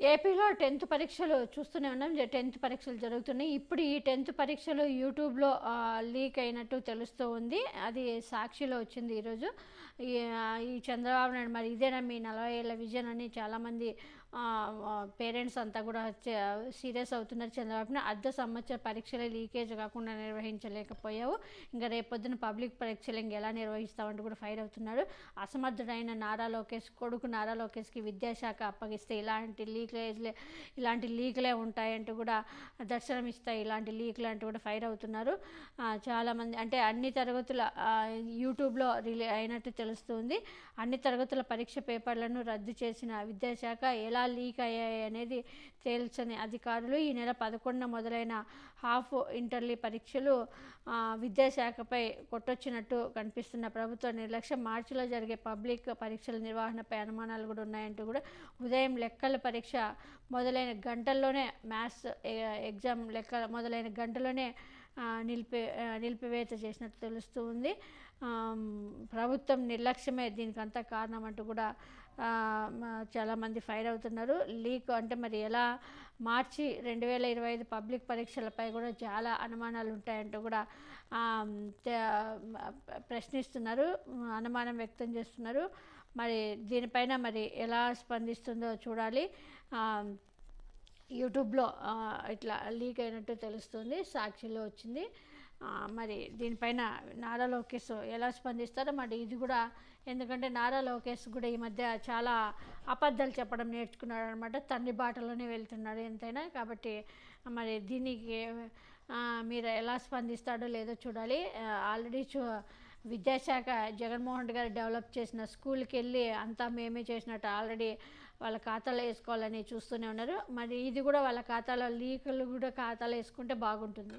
ఏపీలో టెన్త్ పరీక్షలు చూస్తూనే ఉన్నాం. టెన్త్ పరీక్షలు జరుగుతున్నాయి. ఇప్పుడు ఈ టెన్త్ పరీక్షలు యూట్యూబ్లో లీక్ అయినట్టు తెలుస్తూ ఉంది. అది సాక్షిలో వచ్చింది ఈరోజు. ఈ ఈ చంద్రబాబు నాయుడు మరి ఇదేనా మీ నలభై ఏళ్ళ విజన్ అని చాలామంది పేరెంట్స్ అంతా కూడా సీరియస్ అవుతున్నారు చంద్రబాబు అర్ధ సంవత్సర పరీక్షలే లీకేజ్ కాకుండా నిర్వహించలేకపోయావు. ఇంకా రేపొద్దున పబ్లిక్ పరీక్షలు ఇంక ఎలా నిర్వహిస్తామంటూ కూడా ఫైర్ అవుతున్నాడు అసమర్థుడైన నారా లోకేష్ కొడుకు నారా లోకేష్కి విద్యాశాఖ అప్పగిస్తే ఇలాంటి లీకేజ్లే ఇలాంటి లీకులే ఉంటాయంటూ కూడా దర్శనం ఇస్తాయి ఇలాంటి లీకులు అంటూ కూడా ఫైర్ అవుతున్నారు. చాలామంది అంటే అన్ని తరగతుల యూట్యూబ్లో రిలే అయినట్టు తెలుస్తుంది. అన్ని తరగతుల పరీక్ష పేపర్లను రద్దు చేసిన విద్యాశాఖ ఎలా లీక్ అయ్యాయి అనేది తేల్చని అధికారులు ఈ నెల పదకొండున మొదలైన హాఫ్ ఇంటర్లీ పరీక్షలు విద్యాశాఖపై కొట్టొచ్చినట్టు కనిపిస్తున్న ప్రభుత్వ నిర్లక్ష్యం మార్చిలో జరిగే పబ్లిక్ పరీక్షల నిర్వహణపై అనుమానాలు కూడా ఉన్నాయంటూ కూడా ఉదయం లెక్కల పరీక్ష మొదలైన గంటల్లోనే మ్యాథ్స్ ఎగ్జామ్ లెక్కల మొదలైన గంటలోనే నిలిపి నిలిపివేత చేసినట్టు తెలుస్తూ ఉంది. ప్రభుత్వం నిర్లక్ష్యమే దీనికి కారణం అంటూ కూడా చాలామంది ఫైర్ అవుతున్నారు. లీక్ అంటే మరి ఎలా? మార్చి రెండు వేల ఇరవై ఐదు పబ్లిక్ పరీక్షలపై కూడా చాలా అనుమానాలు ఉంటాయంటూ కూడా ప్రశ్నిస్తున్నారు. అనుమానం వ్యక్తం చేస్తున్నారు. మరి దీనిపైన మరి ఎలా స్పందిస్తుందో చూడాలి. యూట్యూబ్లో ఇట్లా లీక్ అయినట్టు తెలుస్తుంది సాక్షిలో వచ్చింది. మరి దీనిపైన నారా లోకేష్ ఎలా స్పందిస్తారో మరి ఇది కూడా ఎందుకంటే నారా లోకేష్ కూడా ఈ మధ్య చాలా అబద్ధాలు చెప్పడం నేర్చుకున్నాడు అనమాట తండ్రి బాటలోనే వెళ్తున్నాడు ఎంతైనా. కాబట్టి మరి దీనికి మీరు ఎలా స్పందిస్తాడో లేదో చూడాలి. ఆల్రెడీ చూ విద్యాశాఖ జగన్మోహన్ రెడ్డి గారు డెవలప్ చేసిన స్కూల్కి వెళ్ళి అంతా మేమే చేసినట్టు ఆల్రెడీ వాళ్ళ ఖాతాలో వేసుకోవాలని చూస్తూనే ఉన్నారు. మరి ఇది కూడా వాళ్ళ ఖాతాలో లీకులు కూడా ఖాతాలో వేసుకుంటే బాగుంటుంది.